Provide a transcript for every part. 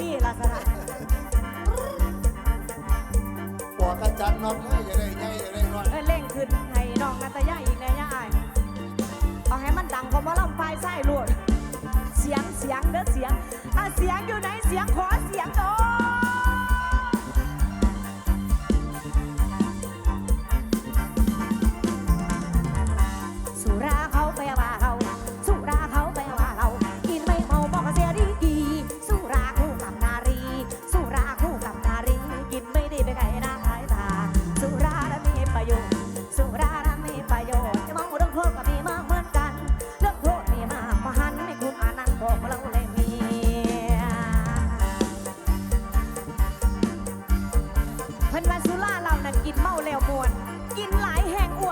นี่ล่ะสถานบอกกันจันน้องเลยอย่าได้ใหญ่อย่าได้ร้อนเร่งขึ้นให้น้องนัตย่าอีกแน่ย่ายเอาให้มันดังกว่าหมลำไฟไส้ลวดเสียงเสียงเด้อเสียงอะเสียงอยู่ไหน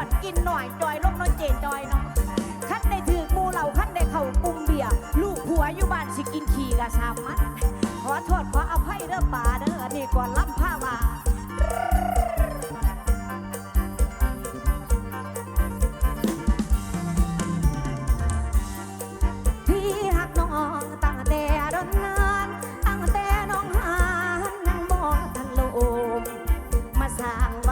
อนกินหน่อยจอยลบนอนเจนจอยเนาะขั้นได้ถือมูเหล่าขั้นได้เข่ากุมเบียลูกผัวอยู่บ้านสิกินขี่กะสามัดขอโทษขออภัยเด้อป่าเด้อนี่ก่อนล้ำผ้ามาสร้าง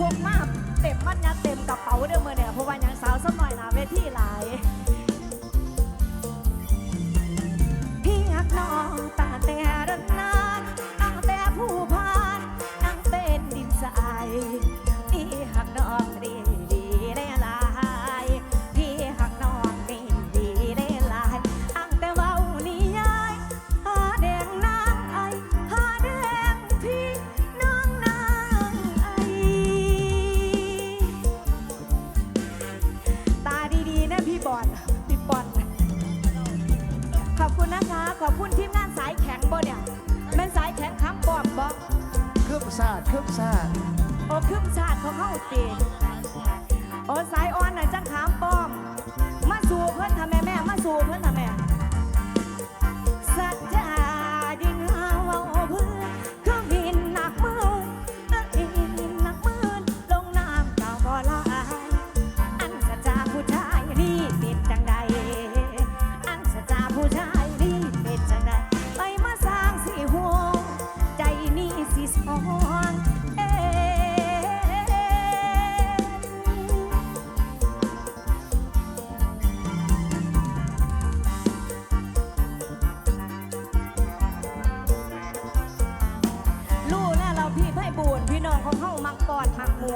พวงมาเต็มมันยังเต็มกระเป๋าเด้อเมื่อเนี่ยเพราะว่ายังสาวสักหน่อยหนาเวทีหลาย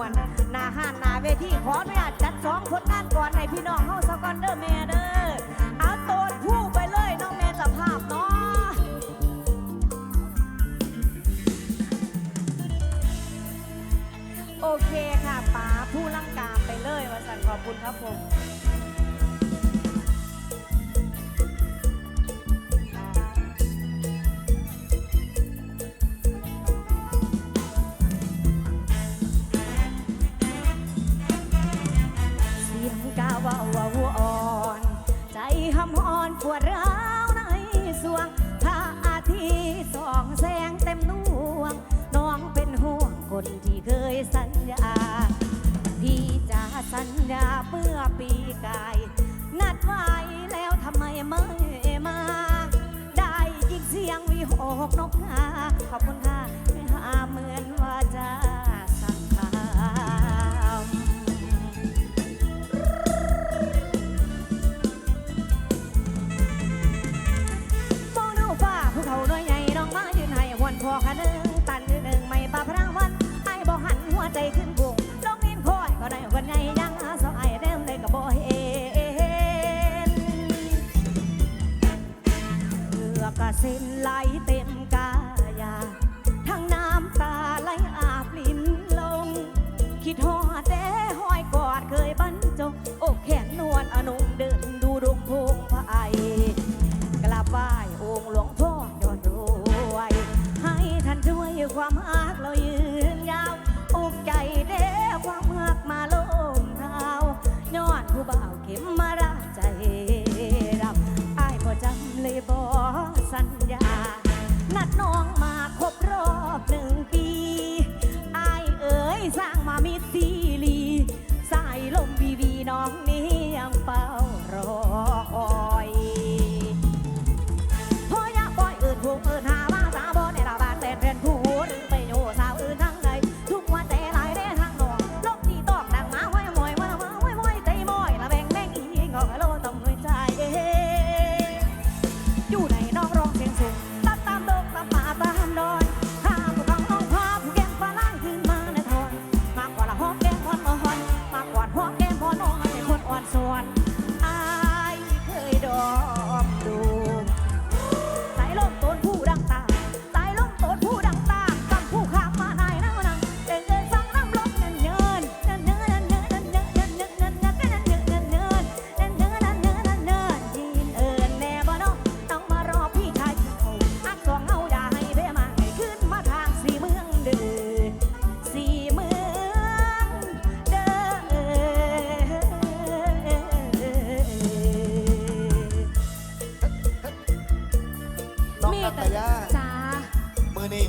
นหน้าห้านหน้าเวทีขออนุญาตจัดสองคนนั่นก่อนให้พี่น้องเฮาสกอนเดอร์แมเดอร์เอาตัวผู้ไปเลยน้องแม่สภาพเนาะโอเคค่ะป๋าผู้ร่างกาไปเลยวันสันขอบคุณครับผม สัญญาเพื่อปีกาย นัดไว้แล้วทำไมไม่มา ได้ยินเสียงวิหกนกหาขอบคุณค่ะากเรายืนยาวอกใจเด้ความฮักมาลง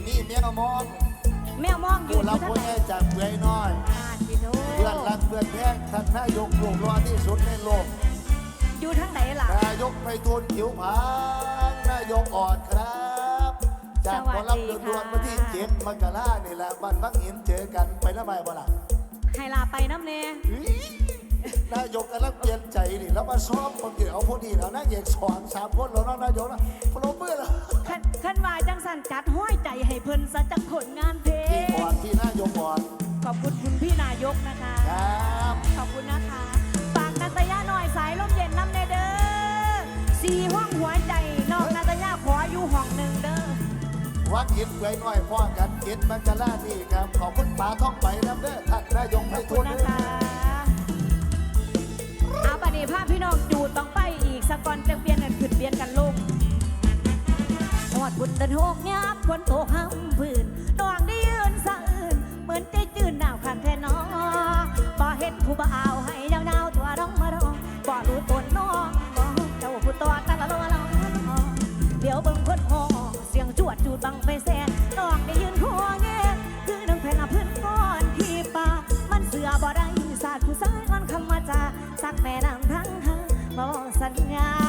นี่มีเมียมองแมวมองอผู้ยู่อรับยู่ทางผู้ไหนใหญ่จากเพื่อนน้อยอาจิโนเพื่อนรักเพื่อนแพงท่านนายกลูกรอที่สุดในโลก อยู่ทางไหนล่ะ นายกไปทูลผิวผางนายกอ่อนครับ จากหมอลำเดือดดวนวันที่เจ็ดมกรานี่แหละบ้านบังหินเจอกันไปน้ำใบบ่ล่ะให้ลาไปน้ำเน่อุ๊ย นายกกำลังเปลี่ยนใจนี่แล้วมาซ้อมคนเดียวเอาพอดีแล้วนายเอกสองสามคนแล้วเนาะนายกนะพร้อมเมื่อแล้วขันขันวายจังสันจัดห้อยใจให้เพิ่นซะจักผลงานเพลที่งก่อนที่นายกก่อนขอบคุณคุณพี่นายกนะคะครับขอบคุณนะคะฝากนัตยาหน่อยสายลมเย็นน้ำเนเด้อสี่ห้องหัวใจนอกนัตยาขออยู่ห้องหนึ่งเด้อวัดหินไว้น้อยพ่อกันเจ็ดมกรานี่ครับขอบคุณป๋าท่องไปน้ำเด้อท่านนายกขไปอบคุทูณลน ก่อนจะเปลี่ยนกันขึ้นเปลี่ยนกันลงหอดบุญเดินหกยับคนโตห้ำพื้นดวงได้ยืนสะอื่น เหมือนใจจืนหนาวขันแท่นอบ่เห็นผู้บ่าวให้ยัง สัญญา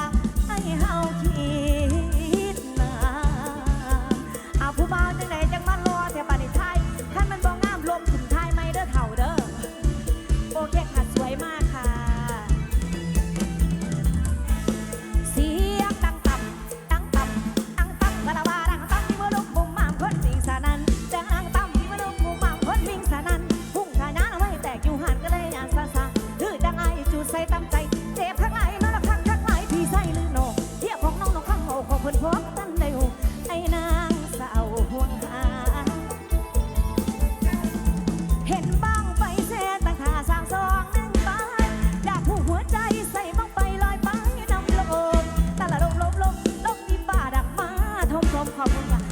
ท่องพร้อมความมุ่งมั่น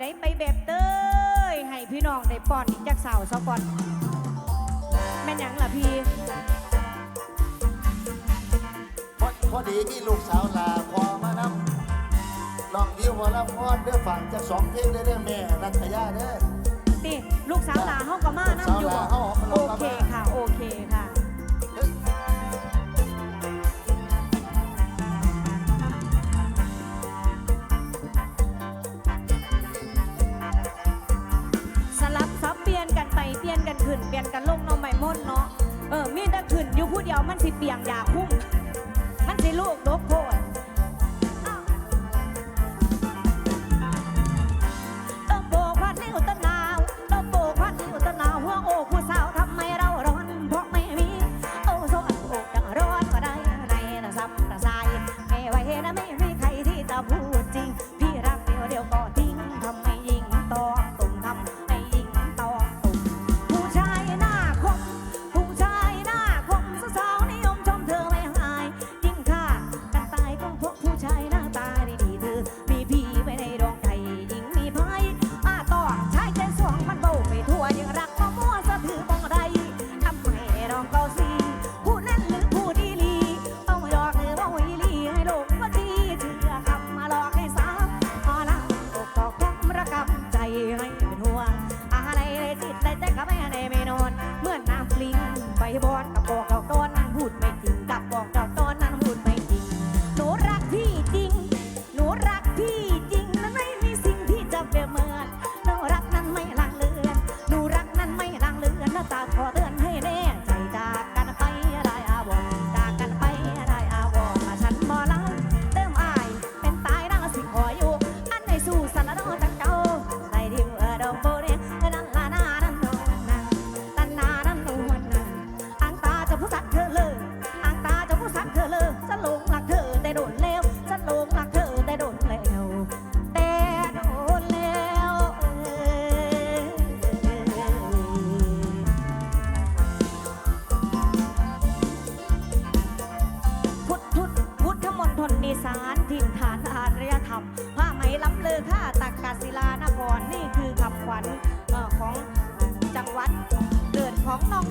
ได้ไปแบบเต้ยให้พี่น้องได้ป้อนจากสาวสาวก่อนแม่นยังล่ะพี่พอพอดีมีลูกสาวลาพอมานำน้องยิวมารับพอดเด้อฝากจากสองเพลงได้ด้อแม่รัทยาเด้อ ติลูกสาวหลาห้องกามานั่อยู่โอเคค่ะ โอเคค่ะึ้นเปลี่ยนกันลงเนาใหม่มดเนาะเออมีแต่ขึ้นอยู่ผู้เดียวมันสิเปียงยาคุ้มมันสิลูกโดกโพด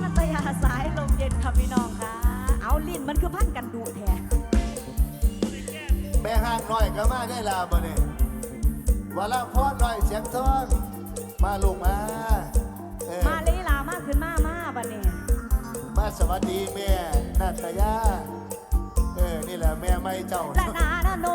นัตยาสายลมเย็นค่ะพี่น้องค่ะ เอาลิ้นมันคือพันกันดูแท้แม่ห้างน้อยก็มาได้ลาบ่เนี่ยวันละพอดน้อยเสียงทองมาลูกมาเออมาลีลามากขึ้นมามาบ่เนี่ยมาสวัสดีแม่นัตยาเออนี่แหละแม่ไม่เจ้าละนานาโน